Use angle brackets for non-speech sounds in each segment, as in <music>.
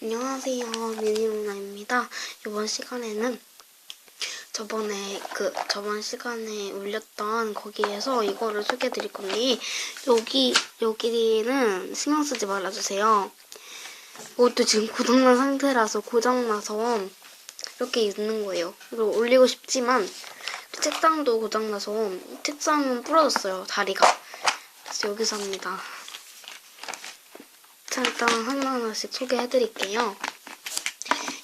안녕하세요. 미니루나입니다. 이번 시간에는 저번에 그 저번 시간에 올렸던 거기에서 이거를 소개해 드릴 건데 여기 여기는 신경 쓰지 말아 주세요. 이것도 지금 고장난 상태라서 고장나서 이렇게 있는 거예요. 이걸 올리고 싶지만 책상도 고장나서 책상은 부러졌어요. 다리가. 그래서 여기서 합니다. 자, 일단 하나하나씩 소개해 드릴게요.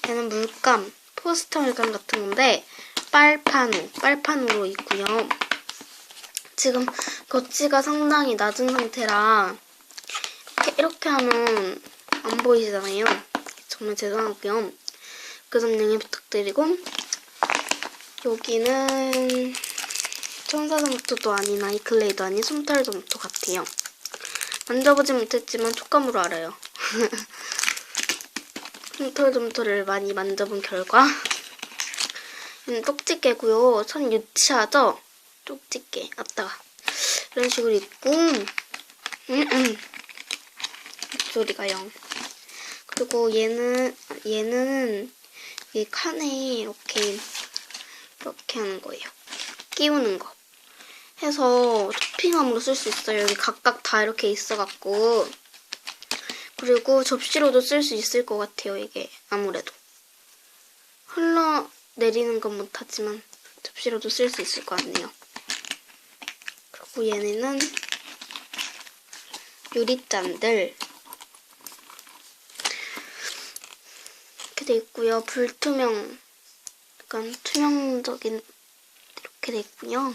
얘는 물감, 포스터 물감 같은 건데, 빨판우, 빨판우로 있고요. 지금 겉지가 상당히 낮은 상태라, 이렇게, 이렇게 하면 안 보이시잖아요. 정말 죄송하고요. 그점 양해 부탁드리고, 여기는 천사점토도 아닌 아이클레이도 아닌 솜털점토 같아요. 만져보지 못했지만 촉감으로 알아요. <laughs> 솜털점토를 많이 만져본 결과 음, 쪽집게고요. 천 유치하죠? 쪽집게. 아따가. 이런 식으로 있고 음, 음. 소리가 영. 그리고 얘는 얘는 이 칸에 이렇게 이렇게 하는 거예요. 끼우는 거. 해서 토핑함으로 쓸 수 있어요. 여기 각각 다 이렇게 있어갖고. 그리고 접시로도 쓸 수 있을 것 같아요, 이게. 아무래도. 흘러내리는 건 못하지만 접시로도 쓸 수 있을 것 같네요. 그리고 얘네는 유리잔들. 이렇게 돼 있고요. 불투명, 약간 투명적인 이렇게 돼 있고요.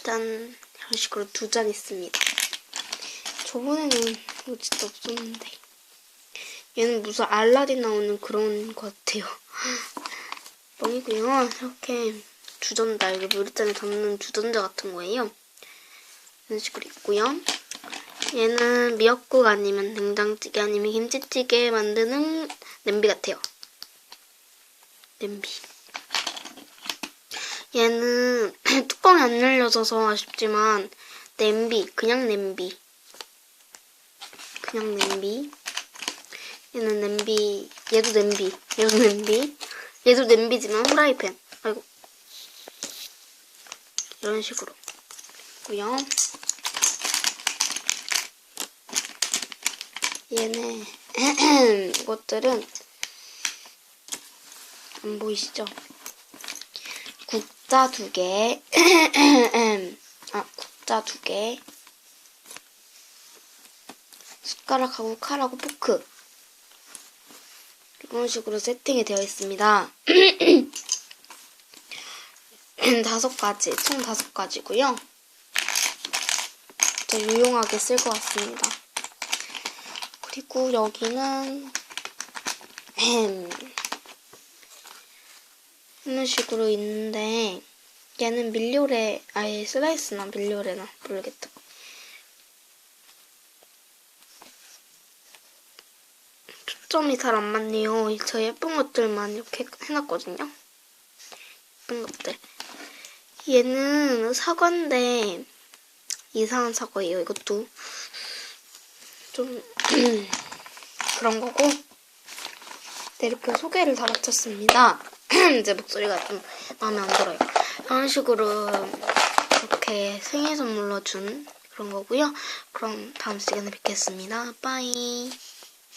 일단 이런 식으로 두장 있습니다. 저번에는 이거 진짜 없었는데 얘는 무슨 알라딘 나오는 그런 것 같아요. <laughs> 뻥이고요. 이렇게 주전자 여기 물잔에 담는 주전자 같은 거예요. 이런 식으로 있고요. 얘는 미역국 아니면 된장찌개 아니면 김치찌개 만드는 냄비 같아요. 냄비. 얘는 <clears throat> 뚜껑이 안 열려져서 아쉽지만 냄비, 그냥 냄비. 그냥 냄비. 얘는 냄비, 얘도 냄비, 얘도 냄비. 얘도 냄비지만 후라이팬. 아이고. 이런 식으로. 있고요. 얘네 <clears throat> 이것들은 안 보이시죠? 국자 두 개, <clears throat> 아 국자 두 개, 숟가락하고 칼하고 포크 이런 식으로 세팅이 되어 있습니다. <clears throat> 다섯 가지, 총 다섯 가지고요. 진짜 유용하게 쓸 것 같습니다. 그리고 여기는 <clears throat> 이런 식으로 있는데 얘는 밀료레 아예 슬라이스나 밀료레나 모르겠다. 초점이 잘 안 맞네요. 저 예쁜 것들만 이렇게 해놨거든요. 예쁜 것들. 얘는 사과인데 이상한 사과예요. 이것도 좀 <clears throat> 그런 거고 네, 이렇게 소개를 다 마쳤습니다. <clears throat> 이제 목소리가 좀 마음에 안 들어요. 이런 식으로 이렇게 생일 선물로 준 그런 거고요. 그럼 다음 시간에 뵙겠습니다. 빠이.